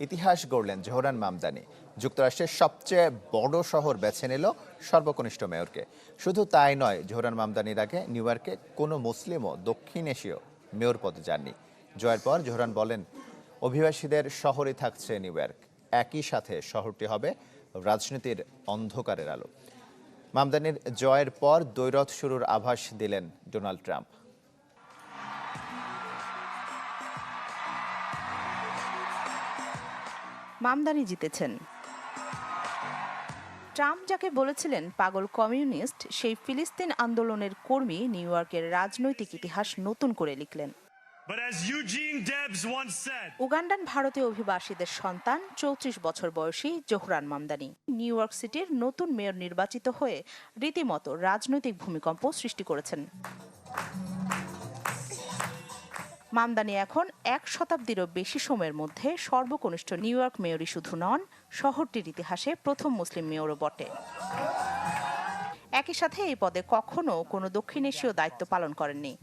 ইতিহাস গড়লেন জোহরান মামদানি। যুক্তরাষ্ট্রের সবচেয়ে বড় শহর বেছে নিল সর্বকনিষ্ঠ মেয়রকে। শুধু তাই নয়, জোহরান মামদানির আগে নিউ ইয়র্কে কোনো মুসলিমও দক্ষিণ এশীয় মেয়র পদে যাননি। জয়ের পর জোহরান বলেন, অভিবাসীদের শহরে থাকছে নিউ ইয়র্ক। একই সাথে শহরটি হবে রাজনীতির অন্ধকারের আলো। মামদানির জয়ের পর দ্বৈরথ শুরুর আভাস দিলেন ডোনাল্ড ট্রাম্প। মামদানি জিতেছেন। ট্রাম্প যাকে বলেছিলেন পাগল কমিউনিস্ট সেই ফিলিস্তিন আন্দোলনের কর্মী নিউ ইয়র্কের রাজনৈতিক ইতিহাস নতুন করে লিখলেন। উগান্ডান ভারতীয় অভিবাসীদের সন্তান চৌত্রিশ বছর বয়সী জোহরান মামদানি। নিউ ইয়র্ক সিটির নতুন মেয়র নির্বাচিত হয়ে রীতিমতো রাজনৈতিক ভূমিকম্প সৃষ্টি করেছেন। মামদানি এখন এক শতাব্দীরও বেশি সময়ের মধ্যে সর্বকনিষ্ঠ নিউ ইয়র্ক মেয়রই শুধু নন শহরটির ইতিহাসে প্রথম মুসলিম মেয়রও বটে। একই সাথে এই পদে কখনো কোনো দক্ষিণ এশীয় দায়িত্ব পালন করেননি.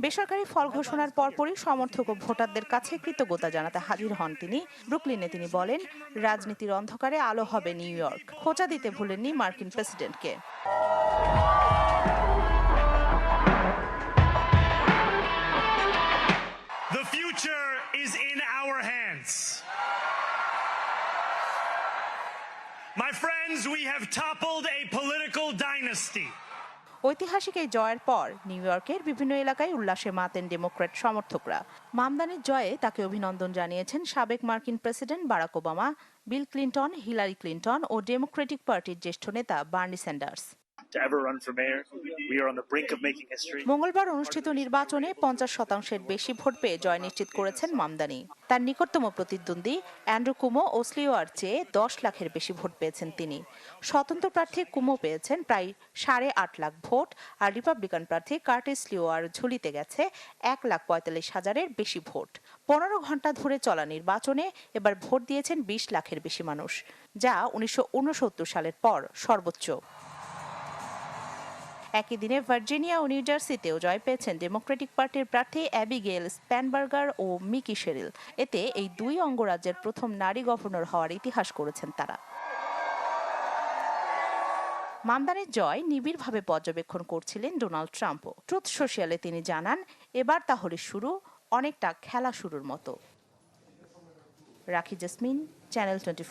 বেসরকারি ফল ঘোষণার পরপরই সমর্থক ও ভোটারদের কাছে কৃতজ্ঞতা জানাতে হাজির হন তিনি। ব্রুকলিনে তিনি বলেন রাজনীতির অন্ধকারে আলো হবে নিউ ইয়র্ক। খোঁচা দিতে ভুলেননি মার্কিন প্রেসিডেন্টকে। My friends, we have toppled a political dynasty. ঐতিহাসিক এই জয়ের পর নিউ ইয়র্কের বিভিন্ন এলাকায় উল্লাসে মাতেন ডেমোক্র্যাট সমর্থকরা মামদানের জয়ে তাকে অভিনন্দন জানিয়েছেন সাবেক মার্কিন president Barack Obama Bill Clinton Hillary Clinton ও ডেমোক্রেটিক পার্টির জ্যেষ্ঠ নেতা বার্নি স্যান্ডার্স মঙ্গলবার অনুষ্ঠিত নির্বাচনে পঞ্চাশ শতাংশের বেশি ভোট পেয়ে জয় নিশ্চিত করেছেন মামদানি। তার নিকটতম প্রতিদ্বন্দ্বী অ্যান্ড্রু কুমো ও স্লিওয়ার চেয়ে দশ লাখের বেশি ভোট পেয়েছেন তিনি। স্বতন্ত্র প্রার্থী কুমো পেয়েছেন প্রায় সাড়ে আট লাখ ভোট আর রিপাবলিকান প্রার্থী কার্টিস লিওয়ার ঝুলিতে গেছে এক লাখ পঁয়তাল্লিশ হাজারের বেশি ভোট। পনেরো ঘণ্টা ধরে চলা নির্বাচনে এবার ভোট দিয়েছেন বিশ লাখের বেশি মানুষ, যা উনিশশো উনসত্তর সালের পর সর্বোচ্চ। একই দিনে ভার্জিনিয়া ও নিউ জার্সিতেও জয় পেয়েছেন ডেমোক্রেটিক পার্টির প্রার্থী অ্যাবিগেল স্প্যানবার্গার ও মিকি শেরিল। এতে এই দুই অঙ্গরাজ্যের প্রথম নারী গভর্নর হওয়ার ইতিহাস করেছেন তারা। মামদানির জয় নিবিড়ভাবে পর্যবেক্ষণ করছিলেন ডোনাল্ড ট্রাম্পও। ট্রুথ সোশিয়ালে তিনি জানান, এবার তাহলে শুরু অনেকটা খেলা শুরুর মতো। রাখি জেসমিন, চ্যানেল টোয়েন্টি